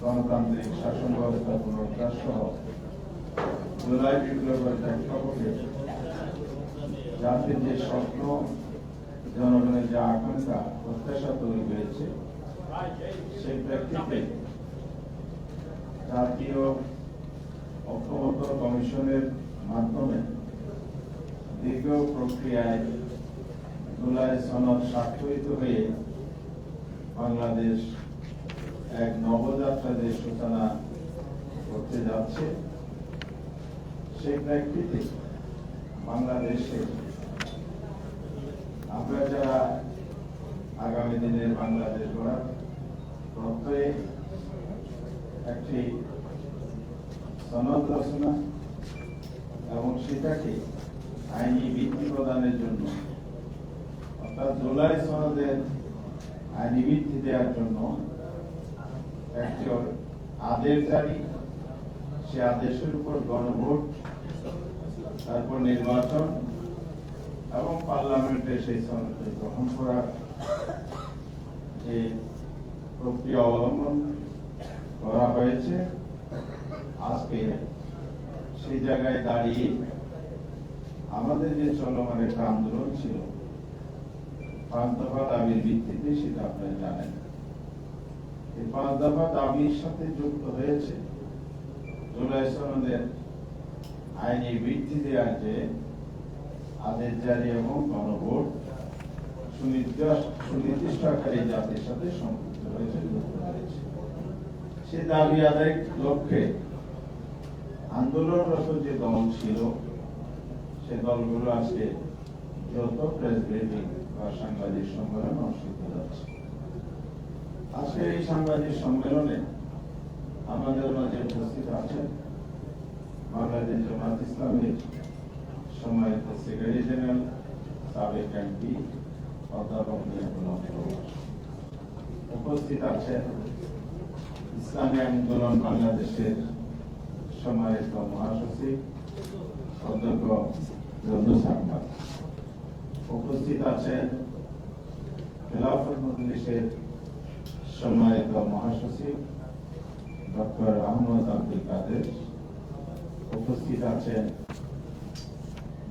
গণতান্ত্রিক শাসন ব্যবস্থা পুনরুদ্ধার সহ জুলাই বিপ্লবের জাতির যে স্বপ্ন, জনগণের যে আকাঙ্ক্ষা, প্রত্যাশা তৈরি হয়েছে, সেই প্রেক্ষিতে জাতীয় ঐক্যমত্য কমিশনের মাধ্যমে দীর্ঘ প্রক্রিয়ায় জুলাই সনদ স্বাক্ষরিত হয়ে বাংলাদেশ এক নবযাত্রা নবযাত্রাদের সূচনা করতে যাচ্ছে, সেই প্রেক্ষিতে বাংলাদেশে আমরা যারা আগামী দিনের বাংলাদেশ গড়ার প্রত্যয়ে একটি সনদ রচনা এবং সেটাকে আইনি ভিত্তি প্রদানের জন্য, অর্থাৎ জুলাই সনদের আইনি ভিত্তি দেওয়ার জন্য একটি আদেশ জারি, সে আদেশের উপর গণভোট, তারপর নির্বাচন এবং পার্লামেন্টে সেই সনদকে গ্রহণ করার যে প্রক্রিয়া অবলম্বন করা হয়েছে, আজকে সেই জায়গায় দাঁড়িয়ে আমাদের যে চলমান একটা আন্দোলন ছিল দফা দাবির ভিত্তিতে সেটা আপনারা জানেন। দাবির সাথে যুক্ত হয়েছে। আইনি আদেশ জারি এবং গণভোট জাতির সাথে সম্পৃক্ত হয়েছে, যুক্ত হয়েছে। সে দাবি আদায় লক্ষ্যে আন্দোলনরত যে দল ছিল, সে দলগুলো আজকে যত প্রেস ব্রিফিং বা সাংবাদিক সম্মেলন অনুষ্ঠিত যাচ্ছে আজকে এই সাংবাদিক সম্মেলনে আমাদের মাঝে উপস্থিত আছেন বাংলাদেশ জামাত ইসলামের সম্মানিত সেক্রেটারি জেনারেল সাবেক এমপি অধ্যাপক। উপস্থিত আছেন ইসলামী আন্দোলন বাংলাদেশের সম্মানিত মহাসচিব অধ্যক্ষ রঞ্জু সাংবাদ উপস্থিত আছেন খেলাফত মজলিসের সম্মানিত মহাসচিব, ডক্টর আহমদ আব্দুল কাদের উপস্থিত আছেন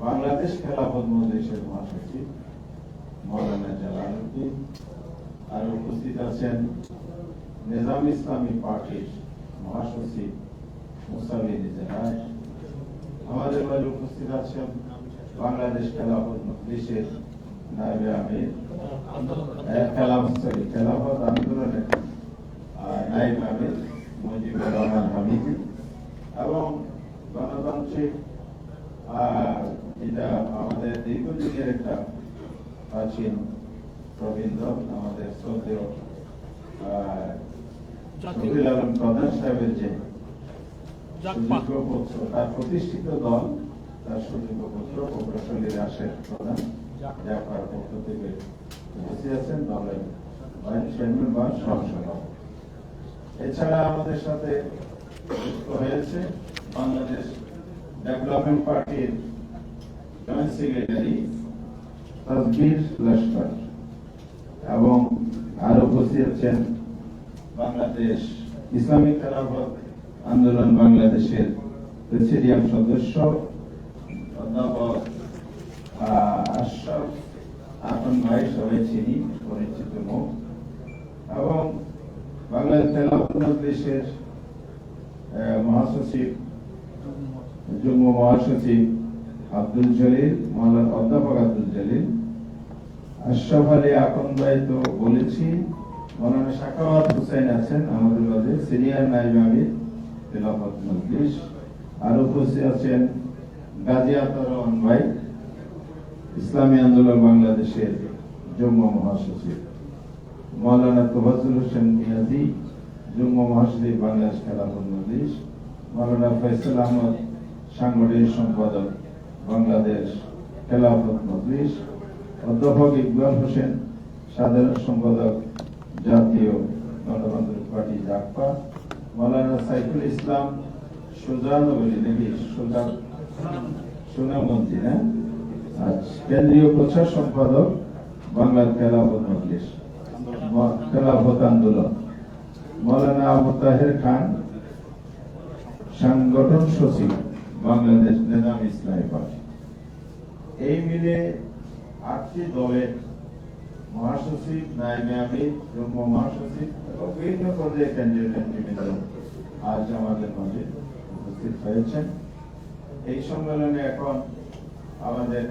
বাংলাদেশ খেলাফত মজলিসের মহাসচিব, মৌলানা জালালউদ্দিন আর উপস্থিত আছেন নিজাম ইসলামী পার্টির মহাসচিব মুসাবির ইজহার। আমাদের মাঝে উপস্থিত আছেন বাংলাদেশ খেলাফত মজলিসের খেলাফত খেলাফত মুজিবুর রহমান হামিদ এবং গণতান্ত্রিক এটা আমাদের দীর্ঘদিনের একটা প্রাচীন প্রবীন্দ্র আমাদের শ্রদ্ধেয় আলম প্রধান সাহেবের যে। তার প্রতিষ্ঠিত দল তার সুযোগ্য পুত্র প্রকৌশলী রাশেদ প্রধান জাফার পক্ষ থেকে আছেন চেয়ারম্যান বা এছাড়া আমাদের সাথে যুক্ত হয়েছে বাংলাদেশ ডেভেলপমেন্ট পার্টির জয়েন্ট সেক্রেটারি লস্কর এবং আরও আছেন বাংলাদেশ ইসলামিক খেলাফত আন্দোলন বাংলাদেশের প্রেসিডিয়াম সদস্য অধ্যাপক আহ, আশরাফ আপন ভাই সবাই চিনি পরিচিত মুখ এবং বাংলাদেশ খেলাফত মজলিসের মহাসচিব, যুগ্ম মহাসচিব আব্দুল জলিল, মাওলানা অধ্যাপক আব্দুল জলিল। আশরাফ আলী আকন ভাই তো বলেছি মৌলানা শাকাওয়াত হুসাইন আছেন আমাদের মাঝে, সিনিয়র নাইব আমির, খেলাফত মজলিস। আর উপস্থিত আছেন গাজী আতর ভাই। ইসলামী আন্দোলন বাংলাদেশের যুগ্ম মহাসচিব। মৌলানা তোফাজুল হোসেন নিয়াজি যুগ্ম মহাসচিব বাংলাদেশ খেলাফত মজলিস মৌলানা ফয়সাল আহমদ, সাংগঠনিক সম্পাদক বাংলাদেশ খেলাফত মজলিস অধ্যাপক ইকবাল হোসেন, সাধারণ সম্পাদক জাতীয় গণতান্ত্রিক পার্টি জাকপা মৌলানা সাইফুল ইসলাম, সুজানগরী নাকি সুজান সুনামন্ত্রী আচ্ছা কেন্দ্রীয় প্রচার সম্পাদক বাংলার খেলাফত মজলিস খেলাফত আন্দোলন। মৌলানা আবু তাহের খান, সংগঠন সচিব, বাংলাদেশ নিজাম ইসলামী পার্টি। এই মিলে আটটি দলের মহাসচিব নাইবে আমির যুগ্ম মহাসচিব এবং বিভিন্ন পর্যায়ে কেন্দ্রীয় নেতৃবৃন্দ আজ আমাদের মাঝে উপস্থিত হয়েছেন। এই সম্মেলনে এখন আমাদের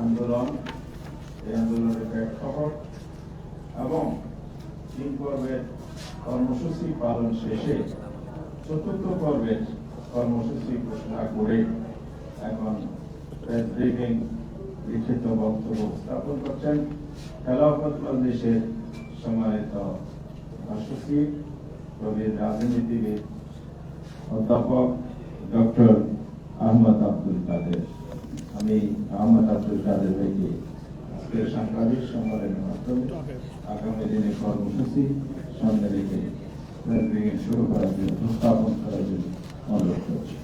আন্দোলন, এই আন্দোলনের প্রেক্ষাপট এবং তিন পর্বের কর্মসূচি পালন শেষে চতুর্থ পর্বের কর্মসূচি ঘোষণা করে এখন প্রেস ব্রিফিং লিখিত বক্তব্য স্থাপন করছেন। খেলাফত মজলিসের সম্মানিত মহাসচিব প্রবীর রাজনীতিবিদ অধ্যাপক ডক্টর আহমদ আব্দুল কাদের। আমি আহমদ আব্দুল কাদের ভাইকে আজকের সাংবাদিক সম্মেলনের মাধ্যমে আগামী দিনে কর্মসূচি সামনে রেখে শুরু করার জন্য, উপস্থাপন করার জন্য অনুরোধ করছি।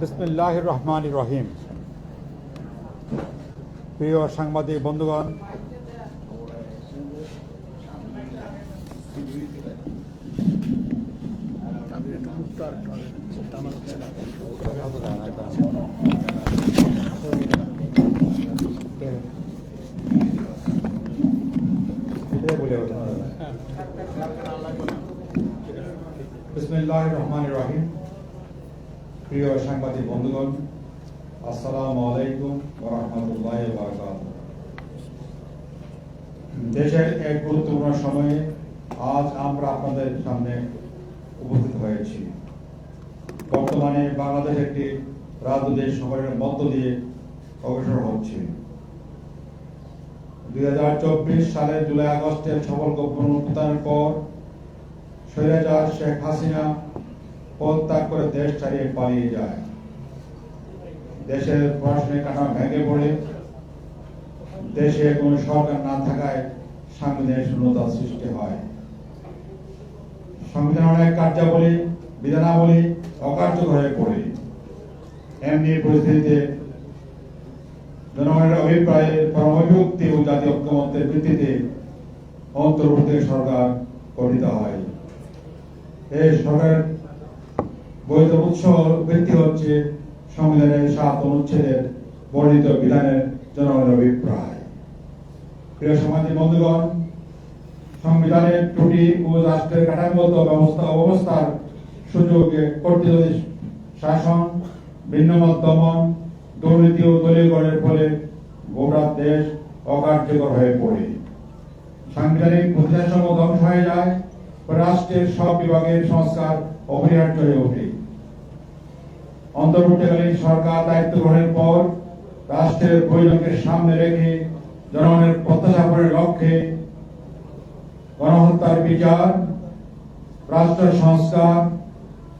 বিসমিল্লাহ রহমান রহিম। প্রিয় সাংবাদিক বন্ধুগণ রহমান রহিম প্রিয় সাংবাদিক বন্ধুগণ, আসসালামু আলাইকুম রাহমাতুল্লাহি দেশের এক গুরুত্বপূর্ণ সময়ে আজ আমরা আপনাদের সামনে উপস্থিত হয়েছি। বর্তমানে বাংলাদেশ একটি রাজনৈতিক সময়ের মধ্য দিয়ে অগ্রসর হচ্ছে। দুই সালের জুলাই আগস্টের সফল গণঅভ্যুত্থানের পর স্বৈরাচার শেখ হাসিনা পদত্যাগ করে দেশ ছাড়িয়ে পালিয়ে যায়। দেশের প্রশাসনিক কাঠামো ভেঙে পড়ে। দেশে কোনো সরকার না থাকায় সাংবিধানিক শূন্যতা সৃষ্টি হয়। সংবিধান অনেক কার্যাবলী বিধানাবলী অকার্যকর হয়ে পড়ে। এমনি পরিস্থিতিতে জনগণের অভিপ্রায়ে পরমবিভক্তি ও জাতীয় ঐক্যমত্যের ভিত্তিতে অন্তর্বর্তী সরকার গঠিত হয়। এই সরকারের বৈধ উৎস ভিত্তি হচ্ছে সংবিধানের সাত অনুচ্ছেদের বর্ণিত বিধানের জনগণের অভিপ্রায়। প্রিয় সমাজী বন্ধুগণ সংবিধানের ত্রুটি ও রাষ্ট্রের কাঠামোগত ব্যবস্থা অবস্থার সুযোগে কর্তৃত্ব শাসন, ভিন্নমত দমন, দুর্নীতি ও দলীয়করণের ফলে গোটা দেশ অকার্যকর হয়ে পড়ে। সাংবিধানিক প্রতিষ্ঠাসমূহ ধ্বংস হয়ে যায়, রাষ্ট্রের সব বিভাগের সংস্কার অপরিহার্য হয়ে ওঠে। অন্তর্বর্তীকালীন সরকার দায়িত্ব গ্রহণের পর রাষ্ট্রের প্রয়োজনকে সামনে রেখে জনগণের প্রত্যাশা পূরণের লক্ষ্যে গণহত্যার বিচার, রাষ্ট্র সংস্কার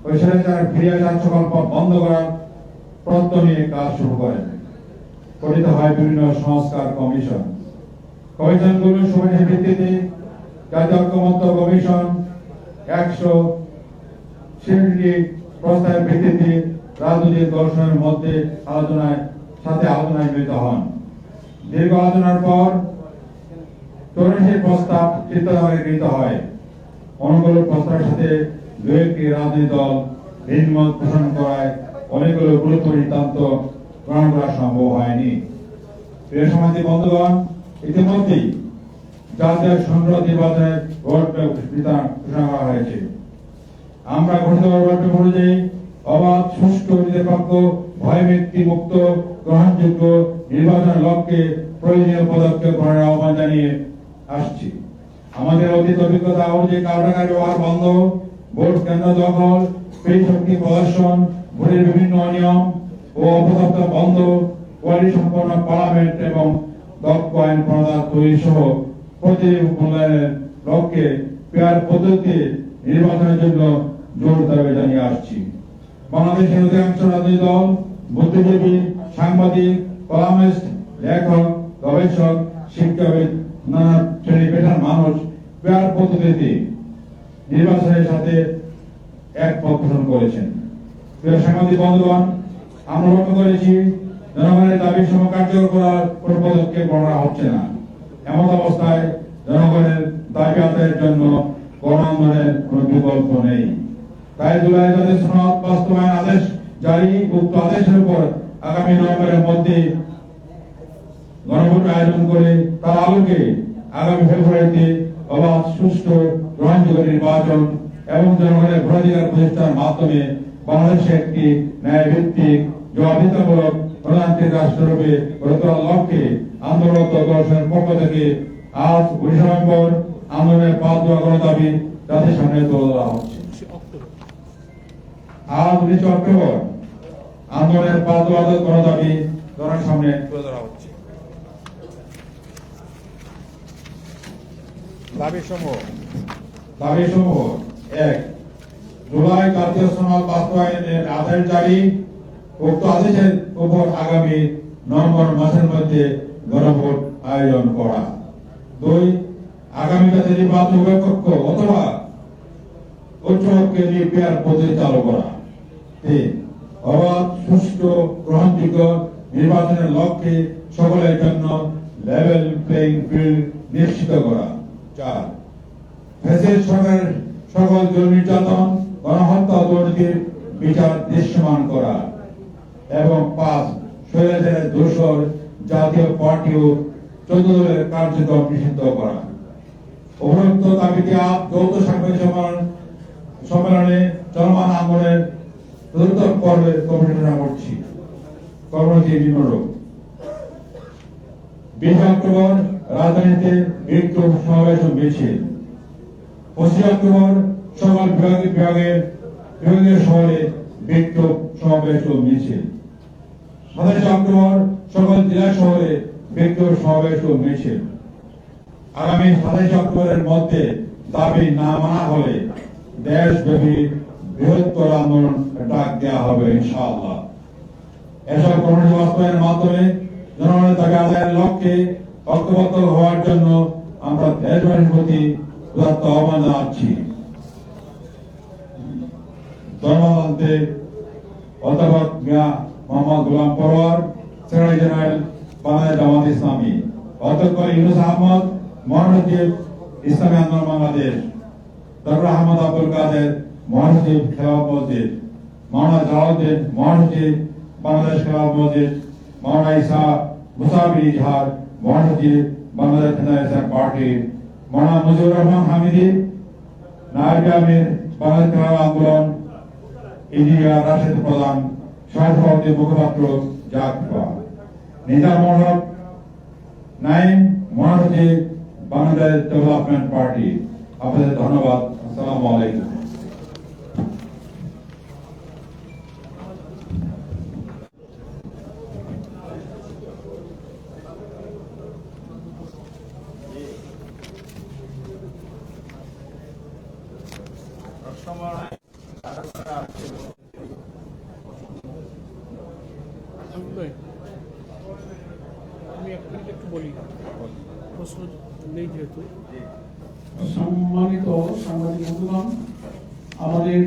ও স্বেচ্ছাচার ফিরিয়ে যাওয়ার সকল বন্ধ করার প্রত্যয় নিয়ে কাজ শুরু করেন গঠিত হয় বিভিন্ন সংস্কার কমিশন। কমিশনগুলো সময়ের ভিত্তিতে জাতীয় ঐক্যমত্য কমিশন, একশো ছেষট্টি প্রস্তাবের ভিত্তিতে রাজনৈতিক দর্শনের মধ্যে আলোচনায়, সাথে আলোচনায় মিলিত হন। দীর্ঘ আলোচনার পর চৌরাশি প্রস্তাব চিন্তাধারায় গৃহীত হয়। অনুগুলো প্রস্তাবের সাথে দু একটি রাজনৈতিক দল ভিন্নমত পোষণ করায় অনেকগুলো গুরুত্বপূর্ণ সিদ্ধান্ত গ্রহণ করা সম্ভব হয়নি। প্রিয় সমাজী বন্ধুগণ, ইতিমধ্যেই জাতীয় সংসদ নির্বাচনের ভোট বিধান ঘোষণা করা হয়েছে। আমরা ঘোষিত ভোট অনুযায়ী অবাধ, সুষ্ঠু, নিরপেক্ষ ভয়মুক্তি মুক্ত, গ্রহণযোগ্য নির্বাচনের লক্ষ্যে প্রয়োজনীয় পদক্ষেপ গ্রহণের আহ্বান জানিয়ে আসছি। আমাদের অতীত অভিজ্ঞতা অনুযায়ী কারও টাকার ব্যবহার বন্ধ ভোট কেন্দ্র দখল শক্তি প্রদর্শন, ভোটের বিভিন্ন অনিয়ম ও অপতত্ত্ব বন্ধ, কোয়ালিটি সম্পন্ন পার্লামেন্ট এবং দক্ষ আইন প্রণালী তৈরি সহ প্রতি মূল্যায়নের লক্ষ্যে পেয়ার পদ্ধতিতে নির্বাচনের জন্য জোর দাবি জানিয়ে আসছি। বাংলাদেশের অধিকাংশ রাজনৈতিক দল বুদ্ধিজীবী, সাংবাদিক কলামিস্ট লেখক, গবেষক, শিক্ষাবিদ, নানা শ্রেণি পেশার মানুষ পেয়ার পদ্ধতিতে নির্বাচনের সাথে এক পথ করেছেন। সাংবাদিক বন্ধুগণ, আমরা লক্ষ্য করেছি, জনগণের দাবি সম কার্যকর করার কোনো পদক্ষেপ গ্রহণ হচ্ছে না। এমন অবস্থায় জনগণের দাবি আদায়ের জন্য গণ আন্দোলনের কোনো বিকল্প নেই। তাই জুলাই তাদের সনদ বাস্তবায়ন আদেশ জারি, উক্ত আদেশের উপর আগামী নভেম্বরের মধ্যে গণভোট আয়োজন করে তার আলোকে আগামী ফেব্রুয়ারিতে অবাধ, সুষ্ঠু গ্রহণযোগ্য নির্বাচন এবং জনগণের ভোটাধিকার প্রতিষ্ঠার মাধ্যমে বাংলাদেশে একটি ন্যায়ভিত্তিক জবাবদিতামূলক গণতান্ত্রিক রাষ্ট্ররূপে গড়ে তোলার লক্ষ্যে আন্দোলনত দর্শনের পক্ষ থেকে আজ উনিশে নভেম্বর আন্দোলনের পাঁচ দেওয়া গণদাবি জাতির সামনে তুলে ধরা হচ্ছে। আজ উনিশে অক্টোবর আন্দোলনের পাঁচ দেওয়া গণদাবি জনের সামনে তুলে ধরা হচ্ছে। দাবি সমূহ দাবি সমূহ, এক, জুলাই জাতীয় সনদ বাস্তবায়নের আদেশ জারি, উক্ত আদেশের উপর আগামী নভেম্বর মাসের মধ্যে গণভোট আয়োজন করা। দুই, আগামী কাছে নির্বাচন কক্ষ অথবা উচ্চকে নির্বিয়ার পদ্ধতি চালু করা। তিন, অবাধ, সুষ্ঠু, গ্রহণযোগ্য নির্বাচনের লক্ষ্যে সকলের জন্য লেভেল প্লেইং ফিল্ড নিশ্চিত করা। চার ফেসের সরকারের সকল নির্যাতন গণহত্যা দুর্নীতির বিচার দৃশ্যমান করা এবং পাঁচ, স্বৈরাচারের দোষর জাতীয় পার্টি ও চোদ্দ কার্যক্রম নিষিদ্ধ করা। উপরোক্ত দাবিতে আপ যৌথ সাংবাদিক সম্মেলন সম্মেলনে চলমান আন্দোলনের চতুর্থ পর্বের কমিশনা করছি। কর্মসূচি নিম্নরূপ বিশ অক্টোবর রাজধানীতে বিক্ষোভ সমাবেশ মিছিল। পঁচিশ অক্টোবর সকল বিভাগীয় বিভাগের বিভাগীয় শহরে বিক্ষোভ সমাবেশ ও মিছিল সাতাশে অক্টোবর সকল জেলা শহরে বিক্ষোভ সমাবেশ ও মিছিল আগামী সাতাশে অক্টোবরের মধ্যে দাবি না মানা হলে দেশব্যাপী বৃহত্তর আন্দোলন ডাক দেওয়া হবে ইনশাআল্লাহ। এসব কর্মসূচি বাস্তবায়নের মাধ্যমে জনগণের দাবি আদায়ের লক্ষ্যে ঐক্যবদ্ধ হওয়ার জন্য আমরা দেশবাসীর প্রতি উদাত্ত আহ্বান জানাচ্ছি ধর্মতান্ত্রিক অধ্যাপক মিয়া মোহাম্মদ গোলাম পরোয়ার সেক্রেটারি জেনারেল বাংলাদেশ জামাত ইসলামী অধ্যক্ষ ইউনুস আহমদ মহাসচিব ইসলামী আন্দোলন বাংলাদেশ ডক্টর আহমদ আব্দুল কাদের মহাসচিব খেলাফ মসজিদ মাওলানা জালাউদ্দিন মহাসচিব বাংলাদেশ খেলাফ মসজিদ মাওলানা ইসা মুসাবির ইজহার মহাসচিব বাংলাদেশ ফেডারেশন মাওলানা মুজিবুর রহমান হামিদি নায়ক আমির বাংলাদেশ আন্দোলন ইঞ্জিনিয়ার রাশেদ প্রধান, সহসভাপতি, মুখপাত্র জাকপা নিজাম মহরব নাইম মহাসচিব, বাংলাদেশ ডেভেলপমেন্ট পার্টি। আপনাদের ধন্যবাদ। আসসালামু আলাইকুম আমি আমি এক মিনিট একটু বলি প্রশ্ন নেই যেহেতু সম্মানিত সাংবাদিক বন্ধুগণ আমাদের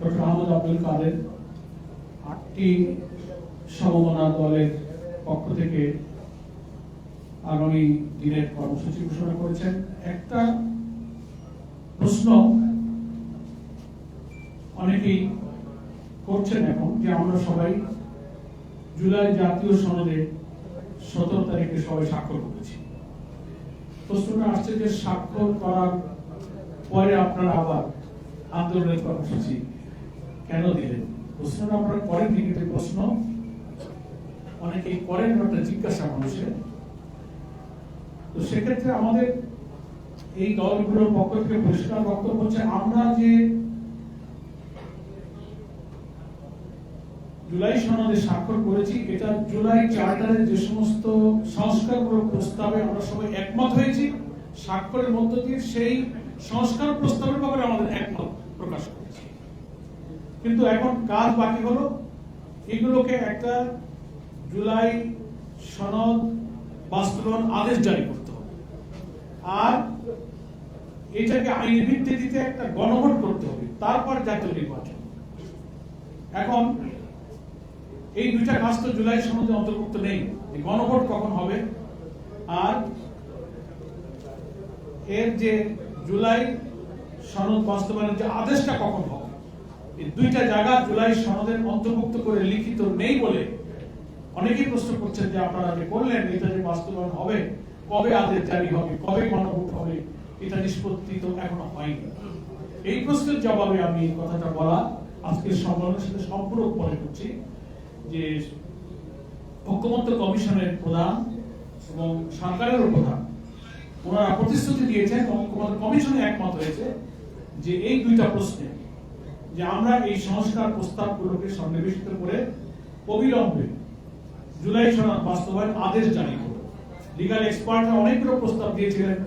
ডক্টর আহমদ আব্দুল কাদের আটটি সমমনা দলের পক্ষ থেকে আগামী দিনের কর্মসূচি ঘোষণা করেছেন একটা প্রশ্ন অনেকেই করছেন এখন যে আমরা সবাই জুলাই জাতীয় সনদে সতেরো তারিখে সবাই স্বাক্ষর করেছি। প্রশ্নটা আসছে যে স্বাক্ষর করার পরে আপনারা আবার আন্দোলনের কর্মসূচি কেন দিলেন? প্রশ্নটা আপনারা করেন কিন্তু প্রশ্ন অনেকেই করেন একটা জিজ্ঞাসা মানুষের। তো সেক্ষেত্রে আমাদের এই দলগুলোর পক্ষ থেকে পরিষ্কার বক্তব্য হচ্ছে, আমরা যে জুলাই সনদে স্বাক্ষর করেছি। এটা জুলাই চার্টারের যে সমস্ত সংস্কারমূলক প্রস্তাবে আমরা সবাই একমত হয়েছি। স্বাক্ষরের মধ্য দিয়ে সেই সংস্কার প্রস্তাবের ব্যাপারে আমাদের একমত প্রকাশ করেছি। কিন্তু এখন কাজ বাকি হলো। এগুলোকে একটা জুলাই সনদ বাস্তবায়ন আদেশ জারি করতে হবে। আর এটাকে আইনের ভিত্তিতে একটা গণভোট করতে হবে। তারপর জাতীয় নির্বাচন। এখন এই দুইটা কাজ তো জুলাই সনদে অন্তর্ভুক্ত নেই যে গণভোট কখন হবে। আর এর যে জুলাই সনদ বাস্তবায়নের যে আদেশটা কখন হবে, এই দুইটা জায়গা জুলাই সনদের অন্তর্ভুক্ত করে লিখিত নেই বলে অনেকেই প্রশ্ন করছেন যে আপনারা যে করলেন, এটা যে বাস্তবায়ন হবে, কবে আদেশ জারি হবে, কবে গণভোট হবে, এটা নিষ্পত্তি তো এখনও হয়নি। এই প্রশ্নের জবাবে আমি এই কথাটা বলা আজকের সম্মেলনের সাথে সম্পূর্ণ মনে করছি। যে ঐক্যমত্য কমিশনের প্রধান এবং সরকারেরও প্রধান, ওনারা প্রতিশ্রুতি দিয়েছেন কমিশনে একমত হয়েছে যে এই দুইটা প্রশ্নে যে আমরা এই সংস্কার প্রস্তাবগুলোকে সন্নিবেশিত করে অবিলম্বে জুলাই সনদ বাস্তবায়ন আদেশ জারি করব। লিগাল এক্সপার্টরা অনেকগুলো প্রস্তাব দিয়েছিলেন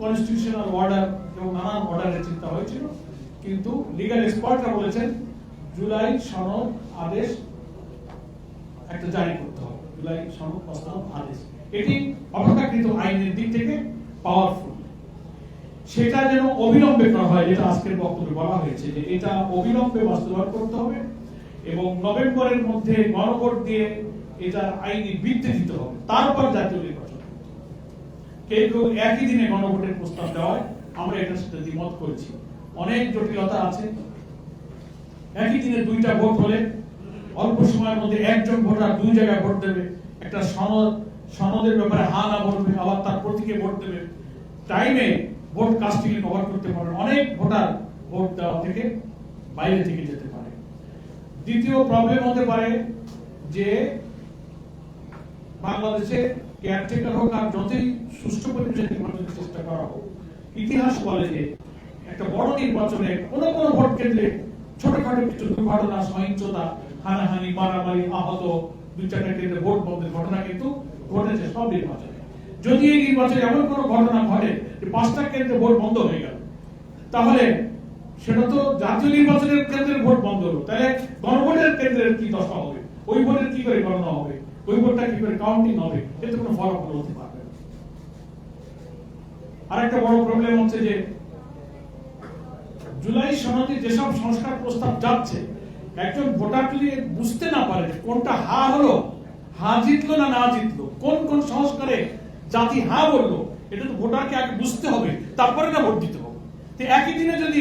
কনস্টিটিউশনাল অর্ডার এবং নানান অর্ডারের চিন্তা হয়েছিল। কিন্তু লিগাল এক্সপার্টরা বলেছেন, জুলাই সনদ আদেশ একটা জারি করতে হবে। জুলাই সনদ প্রস্তাব আদেশ। এটি অপেক্ষাকৃত আইনের দিক থেকে পাওয়ারফুল সেটা যেন অবিলম্বে করা হয়, যেটা আজকের বক্তব্যে বলা হয়েছে যে এটা অবিলম্বে বাস্তবায়ন করতে হবে এবং নভেম্বরের মধ্যে গণভোট দিয়ে এটা আইনি বৃত্তি দিতে হবে। তারপর জাতীয় নির্বাচন। কেউ কেউ একই দিনে গণভোটের প্রস্তাব দেওয়ায়। আমরা এটার সাথে দ্বিমত করেছি। অনেক জটিলতা আছে। একই দিনে দুইটা ভোট হলে অল্প সময়ের মধ্যে একজন ভোটার দুই জায়গায় ভোট দেবে। একটা সনদ, সনদের ব্যাপারে হা না বলবে, আবার তার প্রতীকে ভোট দেবে। টাইমে ভোট কাস্টিং কভার করতে পারে অনেক ভোটার ভোট দেওয়া থেকে বাইরে থেকে যেতে পারে। দ্বিতীয় প্রবলেম হতে পারে যে বাংলাদেশে কেয়ারটেকার হোক আর যতই সুষ্ঠু পরিবেশে নির্বাচনের চেষ্টা করা হোক। ইতিহাস বলে যে একটা বড় নির্বাচনে কোনো কোনো ভোট কেন্দ্রে ছোটখাটো কিছু দুর্ঘটনা, সহিংসতা হানাহানি, মারামারি, আহত দুই চারটা কেন্দ্রে ভোট বন্ধের ঘটনা কিন্তু ঘটেছে, সব নির্বাচনে। যদি এই নির্বাচনে এমন কোনো ঘটনা ঘটে যে পাঁচটা কেন্দ্রে ভোট বন্ধ হয়ে গেল, তাহলে সেটা তো জাতীয় নির্বাচনের কেন্দ্রের ভোট বন্ধ হলো। তাহলে গণভোটের কেন্দ্রের কি দশা হবে? ওই ভোটের কি করে গণনা হবে? ওই ভোটটা কি করে কাউন্টিং হবে? এতে কোনো ফলাফল হতে পারবে না। আরেকটা বড় প্রবলেম হচ্ছে যে জুলাই সনদে যেসব সংস্কার প্রস্তাব যাচ্ছে একজন ভোটার যদি বুঝতে না পারে কোনটা হা হলো, হা জিতলো না না জিতলো, কোন কোন সংস্কারে জাতি হা বলল, এটা তো ভোটারকে আগে বুঝতে হবে, তারপরে না ভোট দিতে হবে। তো একই দিনে যদি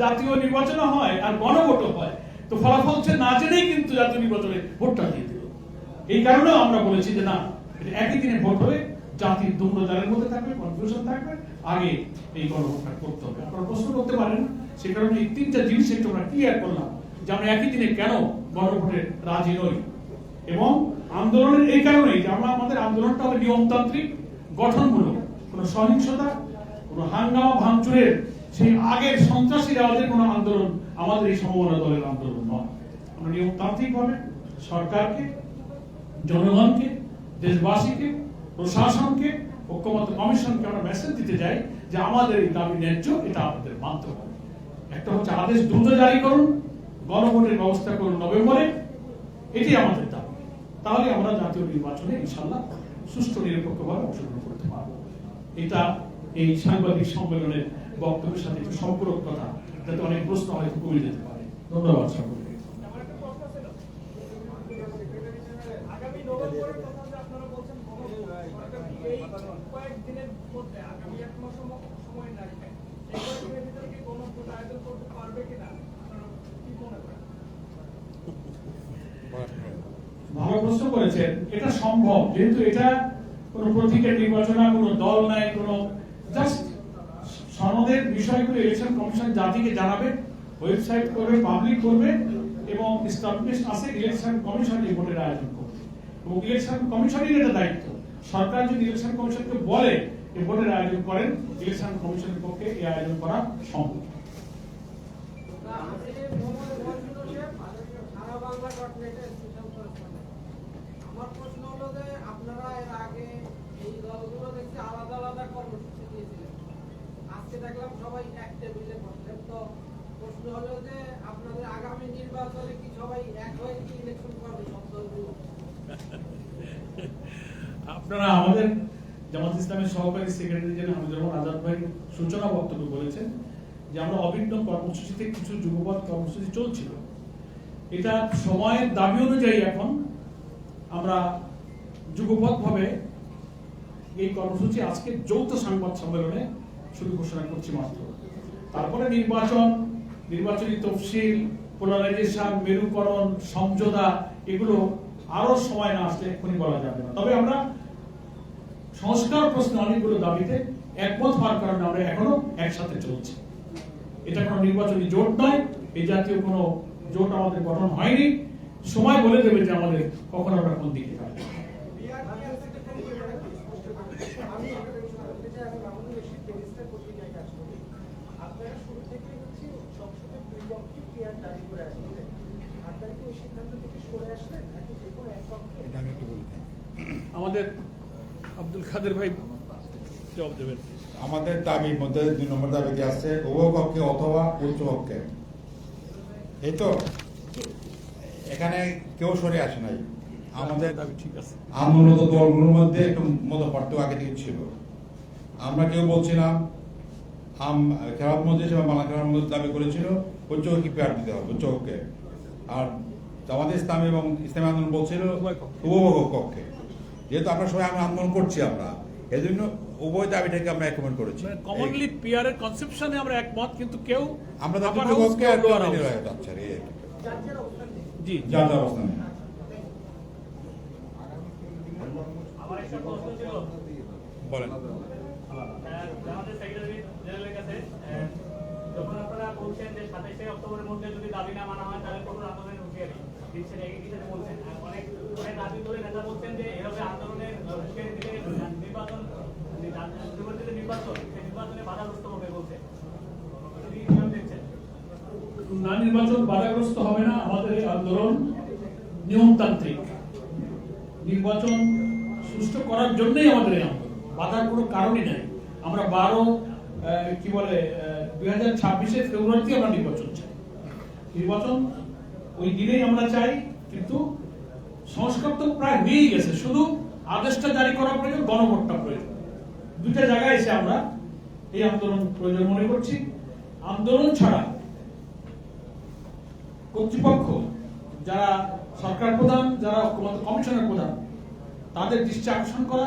জাতীয় নির্বাচন হয় আর গণভোটও হয়, তো ফলাফল হচ্ছে না জেনেই কিন্তু জাতীয় নির্বাচনে ভোটটা দিয়ে দিল। এই কারণেও আমরা বলেছি যে না একই দিনে ভোট হয়ে জাতির দুম্রজালের মধ্যে থাকবে কনফিউশন থাকবে, আগে এই গণভোটটা করতে হবে। আপনারা প্রশ্ন করতে পারেন, সে কারণে এই তিনটা জিনিস একটু আমরা ক্লিয়ার করলাম। যে আমরা একই দিনে কেন গণভোটে রাজি নই? এবং আন্দোলনের এই কারণেই যে আমরা আমাদের আন্দোলনটা হবে নিয়মতান্ত্রিক, গঠনমূলক, কোনো সহিংসতা, কোনো হাঙ্গামা, ভাঙচুরের সেই আগের সন্ত্রাসী রাজের কোনো আন্দোলন আমাদের এই সমমনা দলের আন্দোলন নয়। আমরা নিয়মতান্ত্রিক ভাবে সরকারকে, জনগণকে, দেশবাসীকে, প্রশাসনকে, ঐক্যমত কমিশনকে আমরা মেসেজ দিতে চাই যে আমাদের এই দাবি ন্যায্য, এটা আমাদের মানতে হবে। একটা হচ্ছে আদেশ দ্রুত জারি করুন গণভোটের ব্যবস্থা করুন নভেম্বরে এটি আমাদের দাবি। তাহলে আমরা জাতীয় নির্বাচনে ইনশাল্লাহ সুষ্ঠু, নিরপেক্ষভাবে অংশগ্রহণ করতে পারব। এটা এই সাংবাদিক সম্মেলনের বক্তব্যের সাথে একটু সম্পূরক কথা, যাতে অনেক প্রশ্ন হয়তো কমে যেতে পারে। ধন্যবাদ সকলকে আমার একটা প্রশ্ন ছিল। আগামী নভেম্বরের কথা যে আপনারা বলছেন গণভোট, সরকার কি এই কয়েকদিনের মধ্যে আগামী এক মাস সম- সময় রাখবে এই কয়েকদিনের ভিতরে কি গণভোট আয়োজন করতে পারবে কিনা আপনারা কি মনে করেন ভালো প্রশ্ন করেছেন, এটা সম্ভব। যেহেতু এটা কোনো প্রতীকের নির্বাচন কোনো দল নাই, কোনো জাস্ট সনদের বিষয়গুলো ইলেকশন কমিশন জাতিকে জানাবে ওয়েবসাইট করবে পাবলিক করবে এবং স্টাবলিশ আছে ইলেকশন কমিশন এই ভোটের আয়োজন করবে। এবং ইলেকশন কমিশনের এটা দায়িত্ব। সরকার যদি ইলেকশন কমিশনকে বলে যে ভোটের আয়োজন করেন ইলেকশন কমিশনের পক্ষে এই আয়োজন করা সম্ভব। সারা বাংলা ডট নেটে সোশ্যাল করেসপন্ডেন্ট আমার প্রশ্ন হলো যে আপনারা এর আগে এই দলগুলো দেখছি আলাদা আলাদা কর্মসূচি দিয়েছিলেন আজকে দেখলাম সবাই এক টেবিলে বসলেন তো প্রশ্ন হলো যে আপনাদের আগামী নির্বাচনে কি সবাই এক হয়ে কি ইলেকশন করবে সব দলগুলো আপনারা আমাদের জামাত ইসলামের সহকারী সেক্রেটারি আজাদ ভাই সূচনা বক্তব্য বলেছেন যে আমরা অভিন্ন কর্মসূচিতে কিছু কর্মসূচি চলছিল। এটা সময়ের দাবি অনুযায়ী এখন আমরা এই কর্মসূচি আজকে যৌথ সংবাদ সম্মেলনে শুরু ঘোষণা করছি মাত্র। তারপরে নির্বাচন, নির্বাচনী তফসিল পোলারাইজেশন মেরুকরণ, সমঝোতা, এগুলো আরও সময় না আসলে এক্ষুনি বলা যাবে না। তবে আমরা সংস্কার প্রশ্নে অনেকগুলো দাবিতে একমত হওয়ার কারণে আমরা এখনও একসাথে চলছি। এটা কোনো নির্বাচনী জোট নয়, এই জাতীয় কোনো জোট আমাদের গঠন হয়নি। সময় বলে দেবে যে আমাদের কখন আমরা কোন দিকে যাব আমি আমাদের বেশি টেরিস্টার পত্রিকায় কাজ করি আপনারা শুরু থেকে হচ্ছে সংসদে দুই পক্ষে পেয়ার দাবি করে আসছিলেন আপনারা কি ওই সিদ্ধান্ত থেকে সরে আসলেন নাকি যে কোনো এক পক্ষে আমাদের আব্দুল ভাই জবাব দেবেন। আমাদের দাবির মধ্যে দুই নম্বর দাবিতে আছে উভয়পক্ষে অথবা উচ্চ পক্ষে। এই তো? এখানে কেউ সরে আসে নাই। আমাদের দাবি ঠিক আছে। আন্দোলনত দলগুলোর মধ্যে একটু মত পার্থক্য আগে থেকে ছিল। আমরা কেউ বলছিলাম আম খেলার মধ্যে হিসেবে বাংলা খেলার মধ্যে দাবি করেছিল উচ্চকে পেয়ার দিতে হবে উচ্চকে আর আমাদের ইসলামী এবং ইসলামী আন্দোলন বলছিল পক্ষে। যেহেতু আমরা সবাই আমরা আন্দোলন করছি আমরা এই জন্য উভয় দাবিটাকে আমরা একমেন্ট করেছি। কমনলি পিয়ারের কনসেপশনে আমরা একমত কিন্তু কেউ আমরা আর কেউ যাচ্ছে জি যার যার অবস্থানে আমার একটা প্রশ্ন ছিল। বলেন। আমাদের সেক্রেটারি জেনারেলের কাছে যখন আপনারা বলছেন যে অক্টোবরের মধ্যে যদি দাবি না মানা হয় তাহলে কঠোর আন্দোলনের হুঁশিয়ারি দিচ্ছেন একই হিসেবে বলছেন? অনেক অনেক দাবি করে নেতা বলছেন যে এভাবে আন্দোলনের আহ, হুঁশিয়ারি দিলে নির্বাচন নির্বাচন নির্বাচন সেই নির্বাচনে বাধাগ্রস্ত হবে বলছে তিনি কীভাবে দেখছেন না নির্বাচন বাধাগ্রস্ত হবে না আমাদের এই আন্দোলন নিয়মতান্ত্রিক। নির্বাচন সুষ্ঠু করার জন্যই আমাদের এই আন্দোলন। বাধার কোনো কারণই নাই। আমরা বারো কি বলে দুই হাজার ছাব্বিশে ফেব্রুয়ারিতে আমরা নির্বাচন চাই। নির্বাচন ওই দিনেই আমরা চাই, কিন্তু সংস্কার তো প্রায় হয়েই গেছে। শুধু আদেশটা জারি করা প্রয়োজন, গণভোটটা প্রয়োজন। দুইটা জায়গায় এসে আমরা এই আন্দোলন প্রয়োজন মনে করছি। আন্দোলন ছাড়া কর্তৃপক্ষ, যারা সরকার প্রধান, যারা কমিশনার প্রধান, তাদের দৃষ্টি আকর্ষণ করা,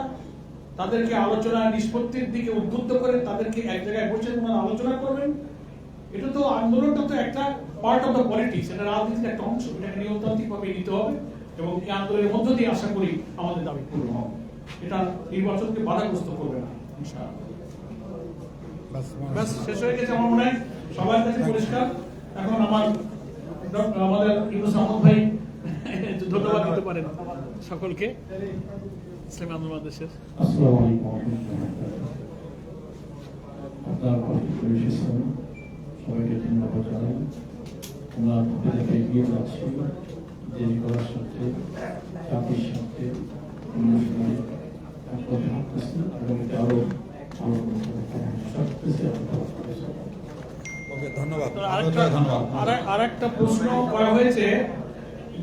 তাদেরকে আলোচনা নিষ্পত্তির দিকে উদ্বুদ্ধ করে তাদেরকে এক জায়গায় বসে ওনারা আলোচনা করবেন। এটা তো আন্দোলনটা তো একটা পার্ট অফ দ্য পলিটিক্স এটা রাজনীতির একটা অংশ, এটাকে নিয়মতান্ত্রিক ভাবে নিতে হবে এবং এই আন্দোলনের মধ্য দিয়ে আশা করি আমাদের দাবি পূরণ হবে। এটা নির্বাচনকে বাধাগ্রস্ত করবে না ব্যাস, শেষ হয়ে গেছে আমার মনে হয়। সবার কাছে পরিষ্কার। এখন আমার আমাদের ইউনুস আহমদ ভাই ধন্যবাদ দিতে পারেন সকলকে। ইসলামী আন্দোলন দেশের আসসালামু আলাইকুম আপনার সবাইকে ধন্যবাদ জানাই আমরা আপনাদেরকে এগিয়ে যাচ্ছি দেরি করার সাথে জাতির সাথে অনুষ্ঠানে একমত থাকতেছি এবং এটা আরও আরও থাকতেছি ওকে ধন্যবাদ। তো আরেকটা ধন্যবাদ আরে- আরেকটা প্রশ্ন করা হয়েছে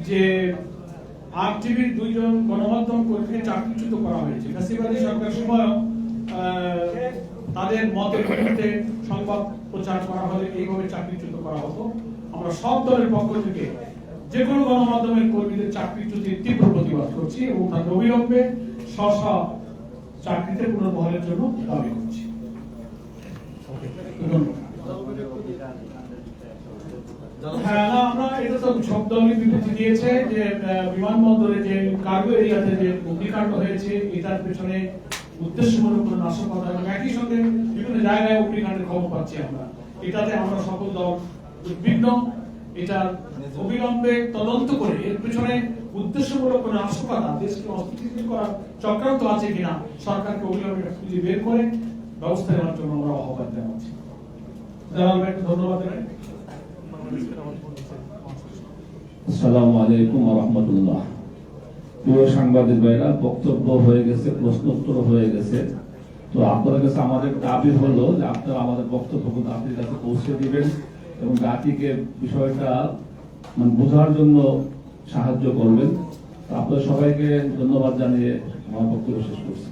যে আর দুইজন গণমাধ্যম কর্মীকে চাকরিচ্যুত করা হয়েছে। ফ্যাসিবাদী সরকার সময় তাদের মতের বিরুদ্ধে সংবাদ প্রচার করা হলে এইভাবে চাকরিচ্যুত করা হতো। আমরা সব দলের পক্ষ থেকে যে কোনো গণমাধ্যমের কর্মীদের চাকরিচ্যুতির তীব্র প্রতিবাদ করছি এবং তাদের অবিলম্বে স্ব চাকরিতে পুনর্বহালের জন্য দাবি করছি। ধন্যবাদ। হ্যাঁ এটা অবিলম্বে তদন্ত করে এর পেছনে উদ্দেশ্যমূলক কোনো নাশকতা দেশকে অস্থিতিশীল করার চক্রান্ত আছে কিনা সরকারকে অবিলম্বে খুঁজে বের করে ব্যবস্থা নেওয়ার জন্য আমরা আহ্বান জানাচ্ছি। ধন্যবাদ আসসালামু আলাইকুম রাহমাতুল্লাহ প্রিয় সাংবাদিক ভাইরা, বক্তব্য হয়ে গেছে প্রশ্ন উত্তর হয়ে গেছে। তো আপনাদের কাছে আমাদের দাবি হলো যে আপনারা আমাদের বক্তব্য জাতির কাছে পৌঁছে দিবেন এবং জাতিকে বিষয়টা মানে বোঝার জন্য সাহায্য করবেন। তো আপনাদের সবাইকে ধন্যবাদ জানিয়ে আমার বক্তব্য শেষ করছি।